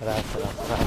Raz, raz, raz.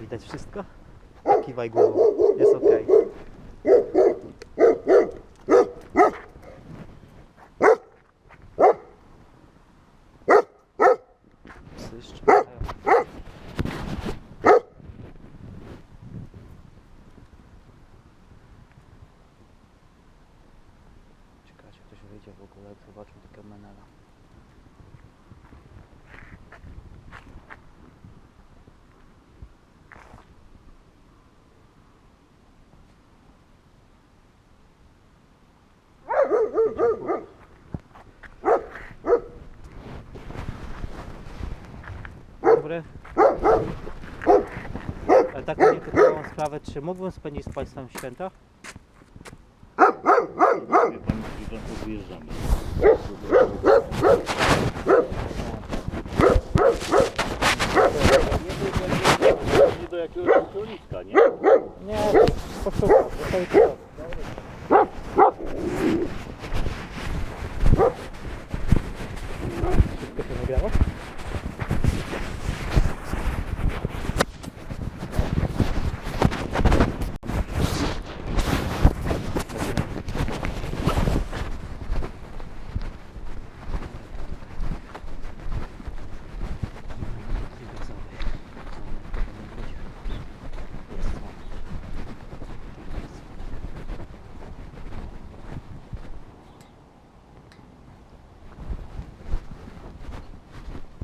Widać wszystko? que vai golo. Isso ok. Assiste. Dobry. Ale tak sprawę, czy mógłbym spędzić z Państwem święta? Pani, że. Nie do jakiegoś kontroliska, nie? Nie, poszukam. Wszystko się nagrało?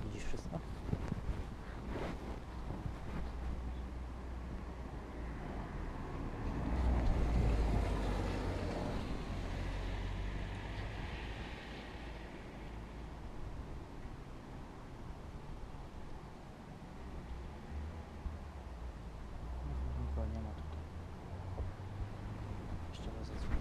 Widzisz wszystko? Nikogo nie ma tutaj. Jeszcze raz zadzwonię.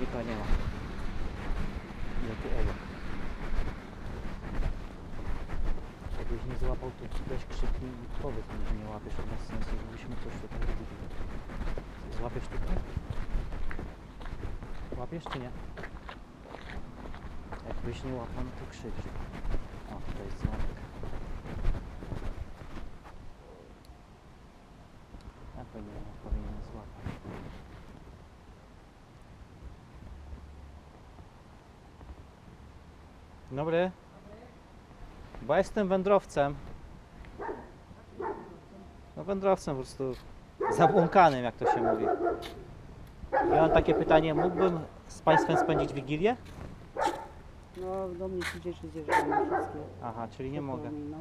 Chybika nie ma. Nie tu obok. Jakbyś nie złapał, to weź krzyknij i powiedz mi, że nie łapiesz, to bez sensu, żebyśmy coś tutaj robili. Złapiesz tutaj? Łapiesz czy nie? Jakbyś nie łapał, no to krzyknij. O, tutaj jest dzwonek. Ja powinienem, powinienem złapać. Dobry. Bo jestem wędrowcem. No wędrowcem po prostu zabłąkanym, jak to się mówi. Ja mam takie pytanie, mógłbym z Państwem spędzić Wigilię? No, do mnie ci dzieci zjeżdżają wszystkie. Aha, czyli nie mogę. No.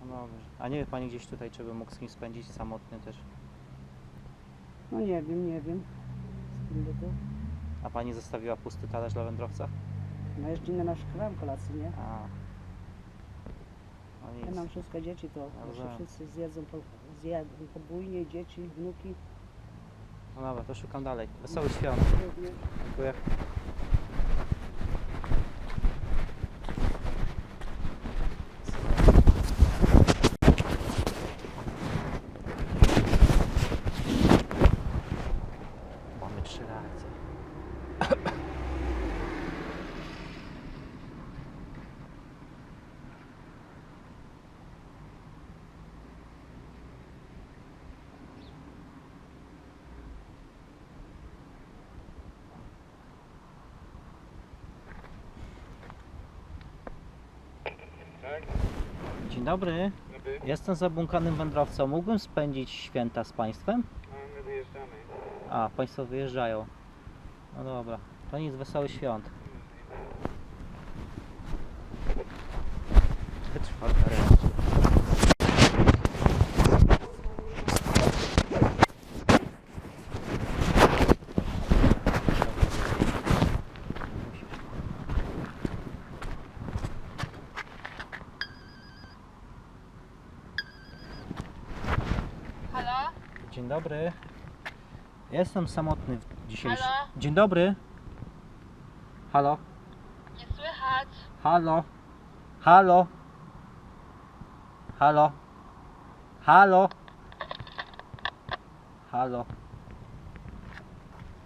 No dobrze. A nie wie Pani gdzieś tutaj, czy bym mógł z kimś spędzić samotny też? no nie wiem, nie wiem. Z kim by to? A Pani zostawiła pusty talerz dla wędrowca? No jeszcze nie naszykowałem kolacji, nie? A. No Ja nic. nam wszystko dzieci to jeszcze Dobrze. wszyscy zjedzą po, zjedzą podwójnie, dzieci, wnuki. No dobra, to szukam dalej. Wesołych świąt. Również. Dziękuję. Mamy trzy reakcje. Tak? Dzień dobry. Jestem zabłąkanym wędrowcą. Mógłbym spędzić święta z Państwem? No, my wyjeżdżamy. A, Państwo wyjeżdżają. No dobra. To nic, wesołych świąt. Czwarta ręka. Halo? Dzień dobry. Jestem samotny w dzisiejszy. Halo? Dzień dobry. Halo? Nie słychać. Halo? Halo? Halo? Halo? Halo?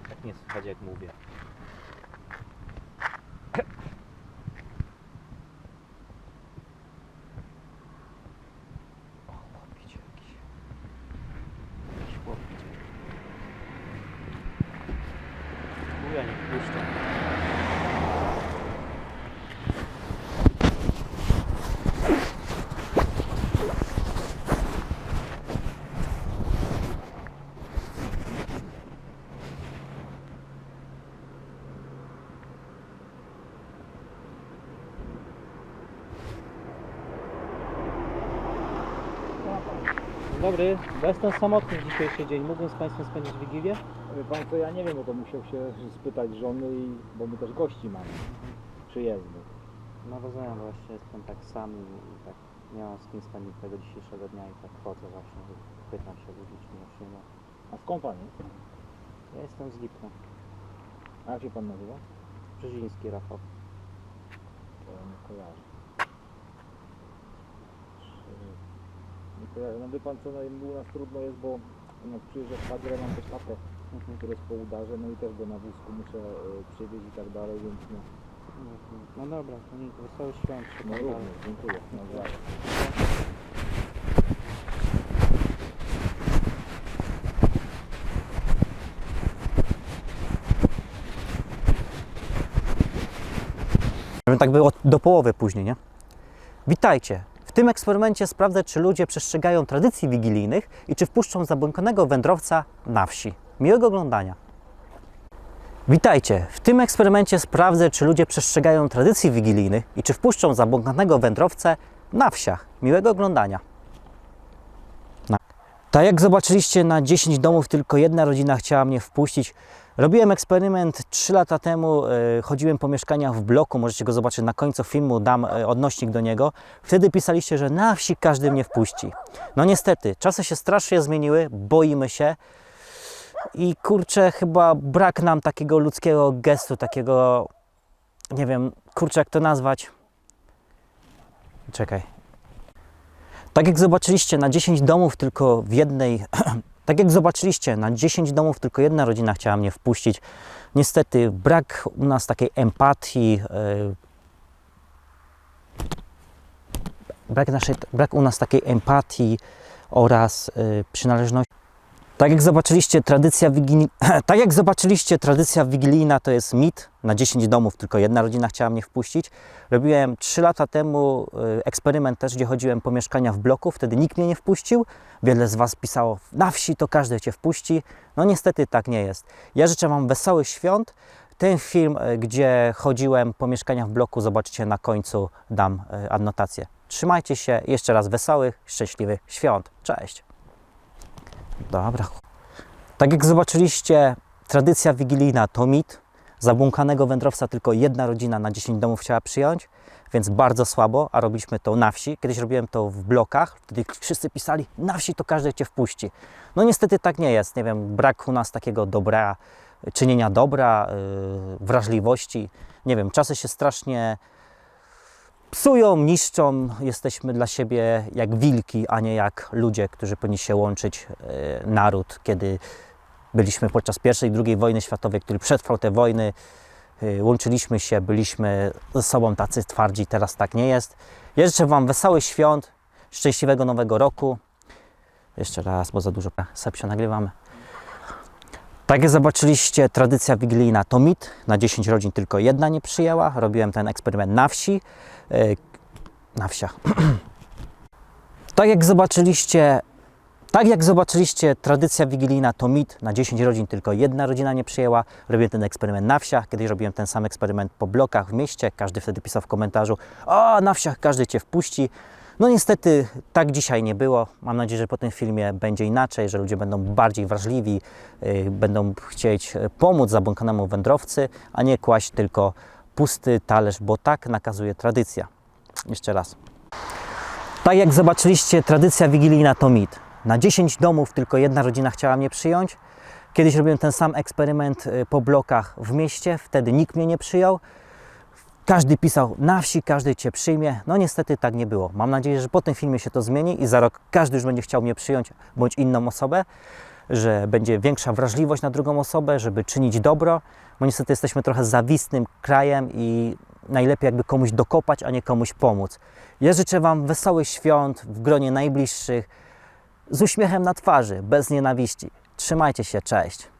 Tak nie słychać jak mówię. Dobry, bo jestem samotny w dzisiejszy dzień. Mógłbym z Państwem spędzić Wigilię? Wie pan co, ja nie wiem, bo to musiał się spytać żony, i, bo my też gości mamy przyjezdnych. No rozumiem, bo jeszcze jestem tak sam i, i tak nie mam z kim spędzić tego dzisiejszego dnia i tak chodzę właśnie, i pytam się ludzi, czy nie przyjmą. A skąd pan jest? Ja jestem z Lipna, A jak się pan nazywa? Brzeziński Rafał. To ja nie kojarzę. Trzy- Nie kojarzę. No wie pan co, no, u nas trudno jest, bo jak przyjeżdża szwagier, mam też tatę, Mhm. który jest po udarze, no i też go na wózku muszę y, przywieźć i tak dalej, więc no, No dobra, to nic, wesoły świąt. no również, dziękuję. Nawzajem. Żeby tak było do połowy później, nie? Witajcie! Tym eksperymencie sprawdzę, czy ludzie przestrzegają tradycji wigilijnych i czy wpuszczą zabłąkanego wędrowca na wsi. Miłego oglądania! Witajcie! W tym eksperymencie sprawdzę, czy ludzie przestrzegają tradycji wigilijnych i czy wpuszczą zabłąkanego wędrowcę na wsiach. Miłego oglądania! Tak jak zobaczyliście, na 10 domów tylko jedna rodzina chciała mnie wpuścić. Robiłem eksperyment 3 lata temu, e, chodziłem po mieszkaniach w bloku, możecie go zobaczyć na końcu filmu, dam e, odnośnik do niego. Wtedy pisaliście, że na wsi każdy mnie wpuści. No niestety, czasy się strasznie zmieniły, boimy się i kurczę, chyba brak nam takiego ludzkiego gestu, takiego, nie wiem, kurczę jak to nazwać. Czekaj. Tak jak zobaczyliście, na 10 domów tylko w jednej tak jak zobaczyliście, na 10 domów tylko jedna rodzina chciała mnie wpuścić. Niestety brak u nas takiej empatii, e, brak, naszej, brak u nas takiej empatii oraz e, przynależności. Tak jak zobaczyliście, tradycja wigili... tak jak zobaczyliście, tradycja wigilijna to jest mit. Na 10 domów tylko jedna rodzina chciała mnie wpuścić. Robiłem 3 lata temu e, eksperyment też, gdzie chodziłem po mieszkania w bloku, wtedy nikt mnie nie wpuścił. Wiele z Was pisało, na wsi to każdy Cię wpuści. No niestety tak nie jest. Ja życzę Wam wesołych świąt. Ten film, e, gdzie chodziłem po mieszkaniach w bloku, zobaczycie na końcu, dam e, adnotację. Trzymajcie się, jeszcze raz wesołych, szczęśliwych świąt. Cześć. Dobra. Tak jak zobaczyliście, tradycja wigilijna to mit. Zabłąkanego wędrowca tylko jedna rodzina na 10 domów chciała przyjąć, więc bardzo słabo, a robiliśmy to na wsi. Kiedyś robiłem to w blokach, wtedy wszyscy pisali, na wsi to każdy Cię wpuści. No niestety tak nie jest, nie wiem, brak u nas takiego dobra, czynienia dobra, yy, wrażliwości. Nie wiem, czasy się strasznie psują, niszczą. Jesteśmy dla siebie jak wilki, a nie jak ludzie, którzy powinni się łączyć, yy, naród, kiedy byliśmy podczas I i II wojny światowej, który przetrwał te wojny, yy, łączyliśmy się, byliśmy ze sobą tacy twardzi, teraz tak nie jest. Ja życzę Wam wesołych świąt, szczęśliwego nowego roku. Jeszcze raz, bo za dużo sepsia nagrywamy. Tak jak zobaczyliście, tradycja wigilijna to mit. Na 10 rodzin tylko jedna nie przyjęła. Robiłem ten eksperyment na wsi. Yy, Na wsiach. Tak jak zobaczyliście, tak jak zobaczyliście, tradycja wigilijna to mit. Na 10 rodzin tylko jedna rodzina nie przyjęła. Robiłem ten eksperyment na wsiach, kiedyś robiłem ten sam eksperyment po blokach w mieście. Każdy wtedy pisał w komentarzu, o na wsiach każdy Cię wpuści. No niestety tak dzisiaj nie było. Mam nadzieję, że po tym filmie będzie inaczej, że ludzie będą bardziej wrażliwi, yy, będą chcieć yy, pomóc zabłąkanemu wędrowcy, a nie kłaść tylko pusty talerz, bo tak nakazuje tradycja. Jeszcze raz. Tak jak zobaczyliście, tradycja wigilijna to mit. Na 10 domów tylko jedna rodzina chciała mnie przyjąć. Kiedyś robiłem ten sam eksperyment y, po blokach w mieście, wtedy nikt mnie nie przyjął. Każdy pisał na wsi, każdy cię przyjmie. No niestety tak nie było. Mam nadzieję, że po tym filmie się to zmieni i za rok każdy już będzie chciał mnie przyjąć bądź inną osobę, że będzie większa wrażliwość na drugą osobę, żeby czynić dobro, bo niestety jesteśmy trochę zawistnym krajem i najlepiej jakby komuś dokopać, a nie komuś pomóc. Ja życzę Wam wesołych świąt w gronie najbliższych, z uśmiechem na twarzy, bez nienawiści. Trzymajcie się, cześć.